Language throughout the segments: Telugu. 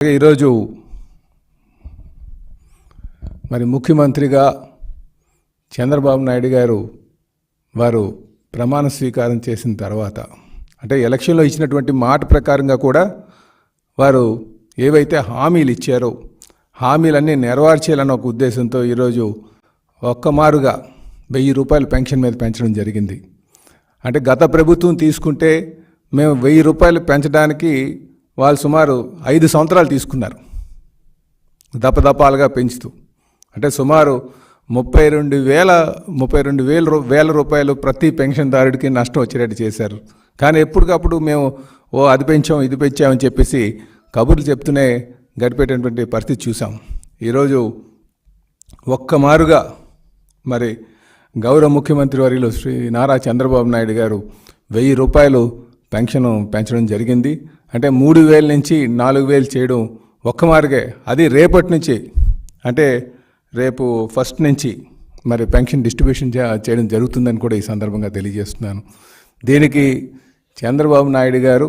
ఈరోజు మరి ముఖ్యమంత్రిగా చంద్రబాబు నాయుడు గారు వారు ప్రమాణ స్వీకారం చేసిన తర్వాత అంటే ఎలక్షన్లో ఇచ్చినటువంటి మాట ప్రకారంగా కూడా వారు ఏవైతే హామీలు ఇచ్చారో హామీలన్నీ నెరవేర్చేయాలన్న ఒక ఉద్దేశంతో ఈరోజు ఒక్కమారుగా వెయ్యి రూపాయలు పెన్షన్ మీద పెంచడం జరిగింది. అంటే గత ప్రభుత్వం తీసుకుంటే మేము వెయ్యి రూపాయలు పెంచడానికి వాళ్ళు సుమారు ఐదు సంవత్సరాలు తీసుకున్నారు. దపదపాలుగా పెంచుతూ. అంటే సుమారు ముప్పై రెండు వేల ముప్పై రెండు వేల వేల రూపాయలు ప్రతి పెన్షన్దారుడికి నష్టం వచ్చేటట్టు చేశారు. కానీ ఎప్పటికప్పుడు మేము ఓ అది పెంచాం ఇది పెంచామని చెప్పేసి కబుర్లు చెప్తూనే గడిపేటటువంటి పరిస్థితి చూసాం. ఈరోజు ఒక్క మారుగా మరి గౌరవ ముఖ్యమంత్రి వర్యులు శ్రీ నారా చంద్రబాబు నాయుడు గారు వెయ్యి రూపాయలు పెన్షన్ పెంచడం జరిగింది. అంటే మూడు వేల నుంచి నాలుగు వేలు చేయడం ఒక్క మార్గే. అది రేపటి నుంచి. అంటే రేపు ఫస్ట్ నుంచి మరి పెన్షన్ డిస్ట్రిబ్యూషన్ చేయడం జరుగుతుందని కూడా ఈ సందర్భంగా తెలియజేస్తున్నాను. దీనికి చంద్రబాబు నాయుడు గారు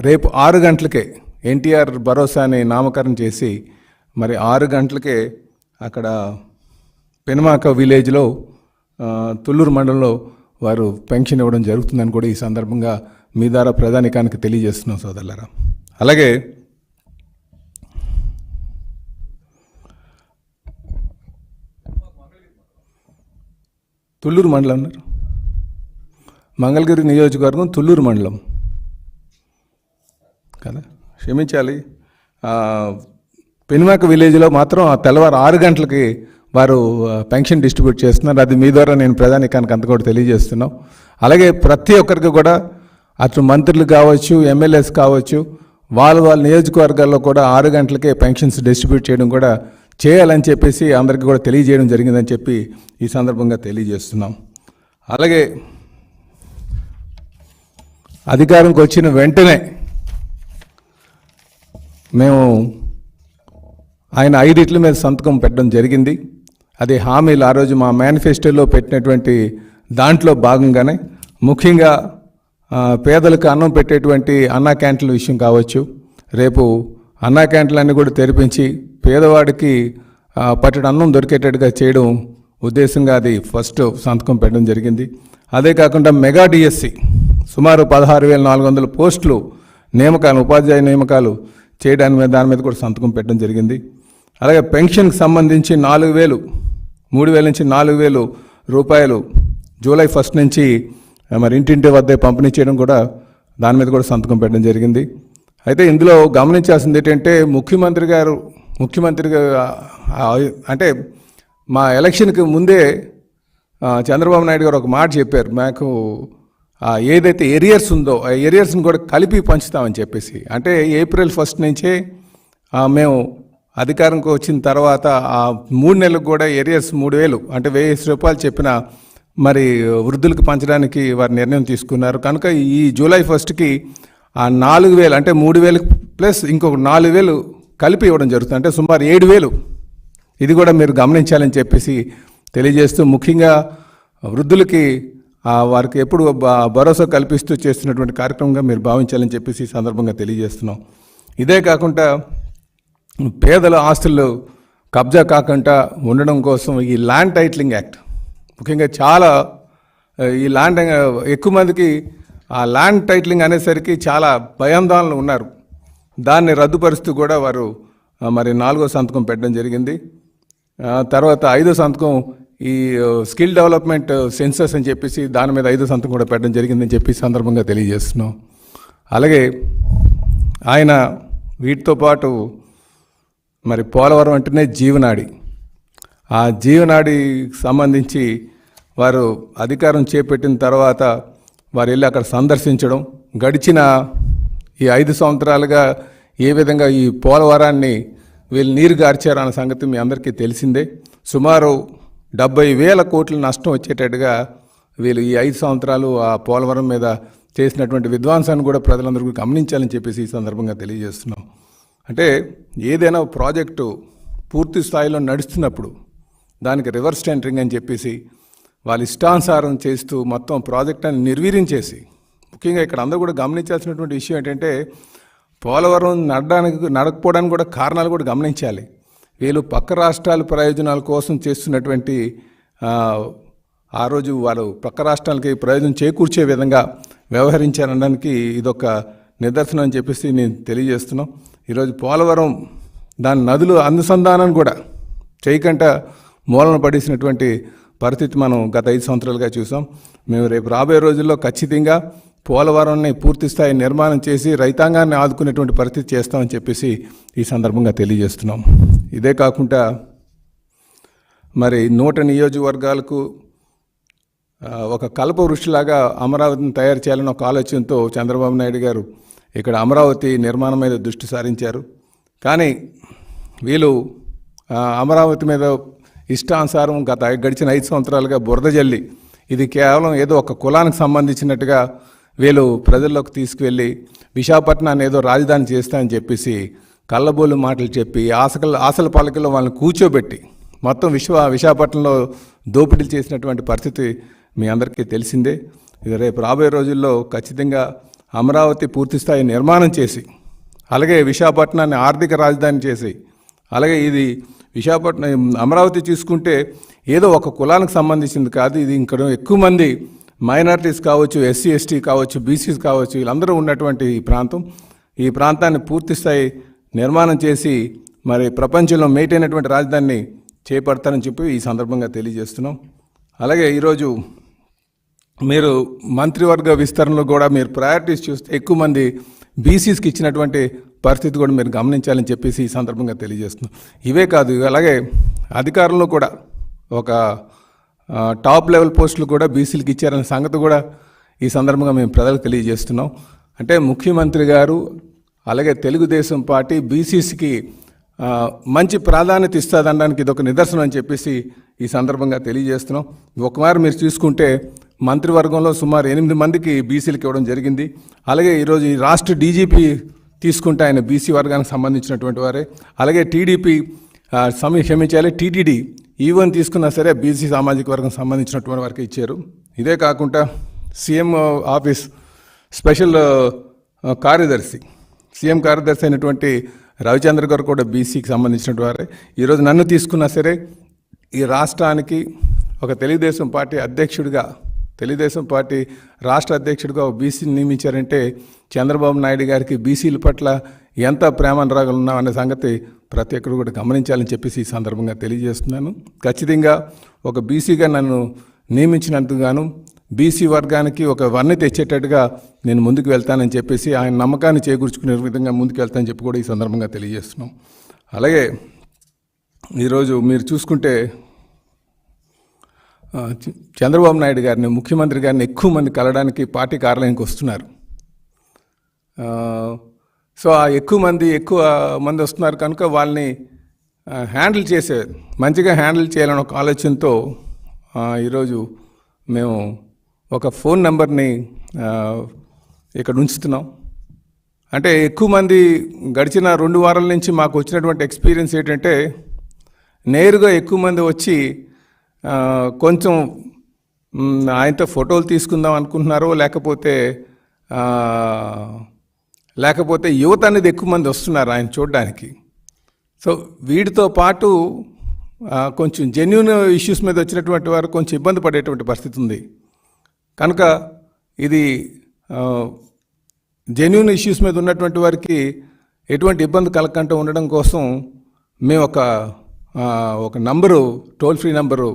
రేపు ఆరు గంటలకే ఎన్టీఆర్ భరోసా అని నామకరణం చేసి మరి ఆరు గంటలకే అక్కడ పెనమాక విలేజ్లో తుళ్ళూరు మండలంలో వారు పెన్షన్ ఇవ్వడం జరుగుతుందని కూడా ఈ సందర్భంగా మీ ద్వారా ప్రధానికానికి తెలియజేస్తున్నాం సోదరులరా. అలాగే తుళ్ళూరు మండలం అన్నారు. మంగళగిరి నియోజకవర్గం తుళ్ళూరు మండలం. కదా? క్షమించాలి. పెనుమాక విలేజ్లో మాత్రం ఆ తెల్లవారు ఆరు గంటలకి వారు పెన్షన్ డిస్ట్రిబ్యూట్ చేస్తున్నారు. అది మీ ద్వారా నేను ప్రధానికానికి అంత కూడా తెలియజేస్తున్నాం. అలాగే ప్రతి ఒక్కరికి కూడా అటు మంత్రులు కావచ్చు ఎమ్మెల్యేస్ కావచ్చు వాళ్ళ వాళ్ళ నియోజకవర్గాల్లో కూడా ఆరు గంటలకే పెన్షన్స్ డిస్ట్రిబ్యూట్ చేయడం కూడా చేయాలని చెప్పేసి అందరికీ కూడా తెలియజేయడం జరిగిందని చెప్పి ఈ సందర్భంగా తెలియజేస్తున్నాం. అలాగే అధికారంకి వచ్చిన వెంటనే మేము ఆయన ఐదిట్ల మీద సంతకం పెట్టడం జరిగింది. అది హామీలు ఆ రోజు మా మేనిఫెస్టోలో పెట్టినటువంటి దాంట్లో భాగంగానే ముఖ్యంగా పేదలకు అన్నం పెట్టేటువంటి అన్నా క్యాంటీన్ల విషయం కావచ్చు. రేపు అన్నా క్యాంటీన్లన్నీ కూడా తెరిపించి పేదవాడికి పట్టడి అన్నం దొరికేటట్టుగా చేయడం ఉద్దేశంగా అది ఫస్ట్ సంతకం పెట్టడం జరిగింది. అదే కాకుండా మెగా డిఎస్సి సుమారు పదహారు వేల నాలుగు వందల పోస్టులు నియామకాలు ఉపాధ్యాయ నియామకాలు చేయడానికి మీద దాని మీద కూడా సంతకం పెట్టడం జరిగింది. అలాగే పెన్షన్కి సంబంధించి నాలుగు వేలు మూడు వేల నుంచి నాలుగు వేలు రూపాయలు జూలై ఫస్ట్ నుంచి మరి ఇంటింటి వద్దే పంపిణీ చేయడం కూడా దాని మీద కూడా సంతకం పెట్టడం జరిగింది. అయితే ఇందులో గమనించాల్సింది ఏంటంటే ముఖ్యమంత్రి గారు ముఖ్యమంత్రి అంటే మా ఎలక్షన్కి ముందే చంద్రబాబు నాయుడు గారు ఒక మాట చెప్పారు. మాకు ఏదైతే ఏరియర్స్ ఉందో ఆ ఏరియర్స్ని కూడా కలిపి పంచుతామని చెప్పేసి. అంటే ఏప్రిల్ ఫస్ట్ నుంచే మేము అధికారంకి వచ్చిన తర్వాత ఆ మూడు నెలలకు కూడా ఏరియర్స్ మూడు వేలు అంటే వెయ్యి రూపాయలు చెప్పిన మరి వృద్ధులకు పంచడానికి వారు నిర్ణయం తీసుకున్నారు. కనుక ఈ జూలై ఫస్ట్కి ఆ నాలుగు వేలు అంటే మూడు వేలు ప్లస్ ఇంకొక నాలుగు వేలు కలిపి ఇవ్వడం జరుగుతుంది. అంటే సుమారు ఏడు వేలు. ఇది కూడా మీరు గమనించాలని చెప్పేసి తెలియజేస్తూ ముఖ్యంగా వృద్ధులకి వారికి ఎప్పుడు భరోసా కల్పిస్తూ చేస్తున్నటువంటి కార్యక్రమంగా మీరు భావించాలని చెప్పేసి ఈ సందర్భంగా తెలియజేస్తున్నాం. ఇదే కాకుండా పేదల ఆస్తులు కబ్జా కాకుండా ఉండడం కోసం ఈ ల్యాండ్ టైటిలింగ్ యాక్ట్ ముఖ్యంగా చాలా ఈ ల్యాండ్ ఎక్కువ మందికి ఆ ల్యాండ్ టైటిలింగ్ అనేసరికి చాలా భయాందోళనలు ఉన్నారు. దాన్ని రద్దుపరుస్తూ కూడా వారు మరి నాలుగో సంతకం పెట్టడం జరిగింది. తర్వాత ఐదో సంతకం ఈ స్కిల్ డెవలప్మెంట్ సెన్సస్ అని చెప్పేసి దాని మీద ఐదో సంతకం కూడా పెట్టడం జరిగిందని చెప్పి సందర్భంగా తెలియజేస్తున్నాం. అలాగే ఆయన వీటితో పాటు మరి పోలవరం అంటేనే జీవనాడి. ఆ జీవనాడికి సంబంధించి వారు అధికారం చేపట్టిన తర్వాత వారు వెళ్ళి అక్కడ సందర్శించడం. గడిచిన ఈ ఐదు సంవత్సరాలుగా ఏ విధంగా ఈ పోలవరాన్ని వీళ్ళు నీరు గార్చారన్న సంగతి మీ అందరికీ తెలిసిందే. సుమారు డెబ్బై వేల కోట్ల నష్టం వచ్చేటట్టుగా వీళ్ళు ఈ ఐదు సంవత్సరాలు ఆ పోలవరం మీద చేసినటువంటి విద్వాంసాన్ని కూడా ప్రజలందరూ గమనించాలని చెప్పేసి ఈ సందర్భంగా తెలియజేస్తున్నాం. అంటే ఏదైనా ప్రాజెక్టు పూర్తి స్థాయిలో నడుస్తున్నప్పుడు దానికి రివర్స్ టెంటరింగ్ అని చెప్పేసి వాళ్ళ ఇష్టానుసారం చేస్తూ మొత్తం ప్రాజెక్ట్ అని నిర్వీర్యం చేసి ముఖ్యంగా ఇక్కడ అందరూ కూడా గమనించాల్సినటువంటి విషయం ఏంటంటే పోలవరం నడడానికి నడకపోవడానికి కూడా కారణాలు కూడా గమనించాలి. వీళ్ళు పక్క రాష్ట్రాల ప్రయోజనాల కోసం చేస్తున్నటువంటి ఆ, ఆ రోజు వాళ్ళు పక్క రాష్ట్రాలకి ప్రయోజనం చేకూర్చే విధంగా వ్యవహరించారనడానికి ఇదొక నిదర్శనం అని చెప్పేసి నేను తెలియజేస్తున్నాం. ఈరోజు పోలవరం దాని నదులు అనుసంధానం కూడా చేయకంట మూలన పడేసినటువంటి పరిస్థితి మనం గత ఐదు సంవత్సరాలుగా చూసాం. మేము రేపు రాబోయే రోజుల్లో ఖచ్చితంగా పోలవరాన్ని పూర్తి స్థాయి నిర్మాణం చేసి రైతాంగాన్ని ఆదుకునేటువంటి పరిస్థితి చేస్తామని చెప్పేసి ఈ సందర్భంగా తెలియజేస్తున్నాం. ఇదే కాకుండా మరి నూట నియోజకవర్గాలకు ఒక కల్ప వృష్టిలాగా అమరావతిని తయారు చేయాలని ఒక ఆలోచనతో చంద్రబాబు నాయుడు గారు ఇక్కడ అమరావతి నిర్మాణం మీద దృష్టి సారించారు. కానీ వీళ్ళు అమరావతి మీద ఇష్టానుసారం గత గడిచిన ఐదు సంవత్సరాలుగా బురద జల్లి ఇది కేవలం ఏదో ఒక కులానికి సంబంధించినట్టుగా వీళ్ళు ప్రజల్లోకి తీసుకువెళ్ళి విశాఖపట్నాన్ని ఏదో రాజధాని చేస్తా అని చెప్పేసి కళ్ళబోలు మాటలు చెప్పి ఆశల ఆశల పలకలో వాళ్ళని కూర్చోబెట్టి మొత్తం విశ్వ విశాఖపట్నంలో దోపిడీలు చేసినటువంటి పరిస్థితి మీ అందరికీ తెలిసిందే. ఇది రేపు రాబోయే రోజుల్లో ఖచ్చితంగా అమరావతి పూర్తిస్థాయి నిర్మాణం చేసి అలాగే విశాఖపట్నాన్ని ఆర్థిక రాజధాని చేసి అలాగే ఇది విశాఖపట్నం అమరావతి చూసుకుంటే ఏదో ఒక కులానికి సంబంధించింది కాదు. ఇది ఇక్కడ ఎక్కువ మంది మైనారిటీస్ కావచ్చు ఎస్సీ ఎస్టీ కావచ్చు బీసీస్ కావచ్చు వీళ్ళందరూ ఉన్నటువంటి ఈ ప్రాంతం. ఈ ప్రాంతాన్ని పూర్తిస్థాయి నిర్మాణం చేసి మరి ప్రపంచంలో మేట్ అయినటువంటి రాజధానిని చేపడతారని చెప్పి ఈ సందర్భంగా తెలియజేస్తున్నాం. అలాగే ఈరోజు మీరు మంత్రివర్గ విస్తరణలో కూడా మీరు ప్రయారిటీస్ చూస్తే ఎక్కువ మంది బీసీస్కి ఇచ్చినటువంటి పరిస్థితి కూడా మీరు గమనించాలని చెప్పేసి ఈ సందర్భంగా తెలియజేస్తున్నాం. ఇవే కాదు అలాగే అధికారంలో కూడా ఒక టాప్ లెవెల్ పోస్టులు కూడా బీసీలకు ఇచ్చారనే సంగతి కూడా ఈ సందర్భంగా మేము ప్రజలకు తెలియజేస్తున్నాం. అంటే ముఖ్యమంత్రి గారు అలాగే తెలుగుదేశం పార్టీ బీసీసీకి మంచి ప్రాధాన్యత ఇస్తుందనడానికి ఇది ఒక నిదర్శనం అని చెప్పేసి ఈ సందర్భంగా తెలియజేస్తున్నాం. ఒకమారు మీరు చూసుకుంటే మంత్రివర్గంలో సుమారు ఎనిమిది మందికి బీసీలకు ఇవ్వడం జరిగింది. అలాగే ఈరోజు ఈ రాష్ట్ర డీజీపీ తీసుకుంటే ఆయన బీసీ వర్గానికి సంబంధించినటువంటి వారే. అలాగే టీడీపీ సమీ క్షమించాలి. టీటీడీ ఈవెన్ తీసుకున్నా సరే బీసీ సామాజిక వర్గం సంబంధించినటువంటి వారికి ఇచ్చారు. ఇదే కాకుండా సీఎం ఆఫీస్ స్పెషల్ కార్యదర్శి సీఎం కార్యదర్శి అయినటువంటి రవిచంద్ర గారు కూడా బీసీకి సంబంధించినటువంటి వారే. ఈరోజు నన్ను తీసుకున్నా సరే ఈ రాష్ట్రానికి ఒక తెలుగుదేశం పార్టీ అధ్యక్షుడిగా తెలుగుదేశం పార్టీ రాష్ట్ర అధ్యక్షుడిగా బీసీని నియమించారంటే చంద్రబాబు నాయుడు గారికి బీసీల పట్ల ఎంత ప్రేమనురాగాలు ఉన్నామనే సంగతి ప్రతి ఒక్కరు కూడా గమనించాలని చెప్పేసి ఈ సందర్భంగా తెలియజేస్తున్నాను. ఖచ్చితంగా ఒక బీసీగా నన్ను నియమించినందుకుగాను బీసీ వర్గానికి ఒక వన్నె తెచ్చేటట్టుగా నేను ముందుకు వెళ్తానని చెప్పేసి ఆయన నమ్మకాన్ని చేకూర్చుకునే విధంగా ముందుకు వెళ్తానని చెప్పి కూడా ఈ సందర్భంగా తెలియజేస్తున్నాం. అలాగే ఈరోజు మీరు చూసుకుంటే చంద్రబాబు నాయుడు గారిని ముఖ్యమంత్రి గారిని ఎక్కువ మంది కలవడానికి పార్టీ కార్యాలయానికి వస్తున్నారు. సో ఆ ఎక్కువ మంది ఎక్కువ మంది వస్తున్నారు కనుక వాళ్ళని హ్యాండిల్ చేసే మంచిగా హ్యాండిల్ చేయాలని ఒక ఆలోచనతో ఈరోజు మేము ఒక ఫోన్ నెంబర్ని ఇక్కడ ఉంచుతున్నాం. అంటే ఎక్కువ మంది గడిచిన రెండు వారాల నుంచి మాకు వచ్చినటువంటి ఎక్స్పీరియన్స్ ఏంటంటే నేరుగా ఎక్కువ మంది వచ్చి కొంచెం ఆయనతో ఫోటోలు తీసుకుందాం అనుకుంటున్నారో లేకపోతే లేకపోతే యువత అనేది ఎక్కువ మంది వస్తున్నారు ఆయన చూడడానికి. సో వీటితో పాటు కొంచెం జెన్యున్ ఇష్యూస్ మీద వచ్చినటువంటి వారు కొంచెం ఇబ్బంది పడేటువంటి పరిస్థితి ఉంది. కనుక ఇది జెన్యున్ ఇష్యూస్ మీద ఉన్నటువంటి వారికి ఎటువంటి ఇబ్బంది కలగకుండా ఉండడం కోసం మేము ఒక ఒక నంబరు టోల్ ఫ్రీ నంబరు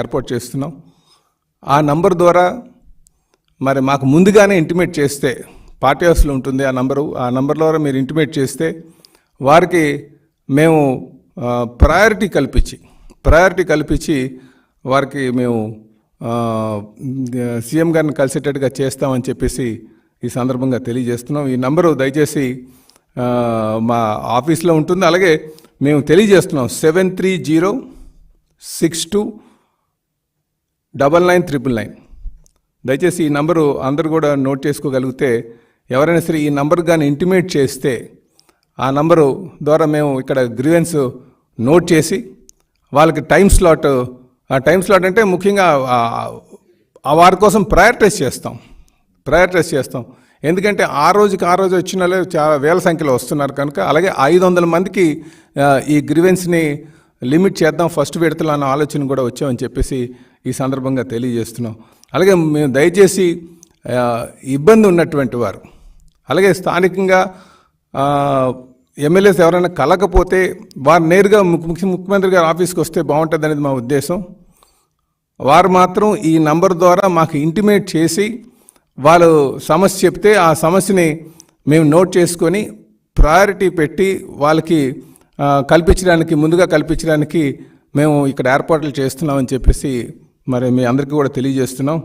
ఏర్పాటు చేస్తున్నాం. ఆ నంబర్ ద్వారా మరి మాకు ముందుగానే ఇంటిమేట్ చేస్తే పార్టీ హౌస్లో ఉంటుంది ఆ నంబరు ఆ నంబర్ ద్వారా మీరు ఇంటిమేట్ చేస్తే వారికి మేము ప్రయారిటీ కల్పించి ప్రయారిటీ కల్పించి వారికి మేము సీఎం గారిని కలిసేటట్టుగా చేస్తామని చెప్పేసి ఈ సందర్భంగా తెలియజేస్తున్నాం. ఈ నంబరు దయచేసి మా ఆఫీస్లో ఉంటుంది. అలాగే మేము తెలియజేస్తున్నాం seven three zero six two double nine triple nine. దయచేసి ఈ నంబరు అందరు కూడా నోట్ చేసుకోగలిగితే ఎవరైనా సరే ఈ నంబర్ కానీ ఇంటిమేట్ చేస్తే ఆ నంబరు ద్వారా మేము ఇక్కడ గ్రీవెన్స్ నోట్ చేసి వాళ్ళకి టైం స్లాట్ ఆ టైం స్లాట్ అంటే ముఖ్యంగా ఆ- వారి కోసం ప్రయారిటైజ్ చేస్తాం. ప్రయారిటైజ్ చేస్తాం. ఎందుకంటే ఆ రోజుకి ఆ రోజు వచ్చిన చాలా వేల సంఖ్యలో వస్తున్నారు కనుక అలాగే ఐదు వందల మందికి ఈ గ్రివెన్స్ని లిమిట్ చేద్దాం ఫస్ట్ విడతలో అన్న ఆలోచన కూడా వచ్చామని చెప్పేసి ఈ సందర్భంగా తెలియజేస్తున్నాం. అలాగే మేము దయచేసి ఇబ్బంది ఉన్నటువంటి వారు అలాగే స్థానికంగా ఎమ్మెల్యేస్ ఎవరైనా కలకపోతే వారు నేరుగా ముఖ్య ముఖ్యమంత్రి గారి ఆఫీస్కి వస్తే బాగుంటుంది అనేది మా ఉద్దేశం. వారు మాత్రం ఈ నంబర్ ద్వారా మాకు ఇంటిమేట్ చేసి వాళ్ళు సమస్య చెప్తే ఆ సమస్యని మేము నోట్ చేసుకొని ప్రయారిటీ పెట్టి వాళ్ళకి కల్పించడానికి ముందుగా కల్పించడానికి మేము ఇక్కడ ఏర్పాట్లు చేస్తున్నామని చెప్పేసి మరి మీ అందరికీ కూడా తెలియజేస్తున్నాం.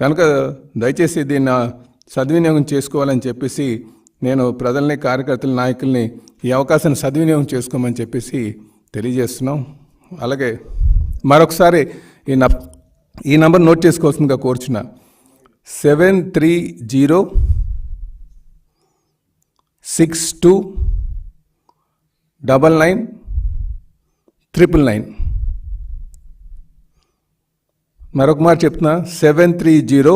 కనుక దయచేసి దీన్ని సద్వినియోగం చేసుకోవాలని చెప్పేసి నేను ప్రజల్ని కార్యకర్తల నాయకుల్ని ఈ అవకాశాన్ని సద్వినియోగం చేసుకోమని చెప్పేసి తెలియజేస్తున్నాం. అలాగే మరొకసారి ఈ న ఈ నంబర్ నోట్ చేసుకోవాల్సిందిగా కోరుచున్న. Seven three zero six two double nine triple nine. మరొక మాట చెప్తున్నా seven three zero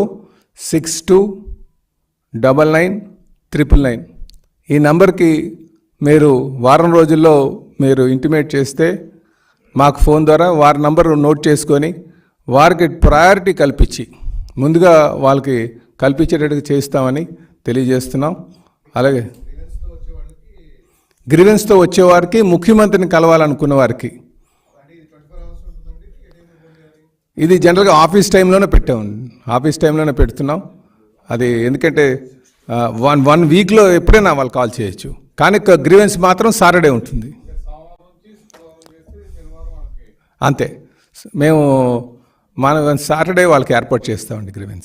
six two double nine triple nine. ఈ నంబర్కి మీరు వారం రోజుల్లో మీరు ఇంటిమేట్ చేస్తే మాకు ఫోన్ ద్వారా వారి నంబర్ నోట్ చేసుకొని వారికి ప్రయారిటీ కల్పించి ముందుగా వాళ్ళకి కల్పించేటట్టుగా చేస్తామని తెలియజేస్తున్నాం. అలాగే గ్రీవెన్స్తో వచ్చేవారికి ముఖ్యమంత్రిని కలవాలనుకున్న వారికి. ఇది జనరల్గా ఆఫీస్ టైంలోనే పెట్టాం ఆఫీస్ టైంలోనే పెడుతున్నాం. అది ఎందుకంటే వన్ వన్ వీక్లో ఎప్పుడైనా వాళ్ళు కాల్ చేయొచ్చు. కానీ గ్రీవెన్స్ మాత్రం సాటర్డే ఉంటుంది. అంతే. మేము మనం సాటర్డే వాళ్ళకి ఏర్పాటు చేస్తామండి గ్రీవెన్స్.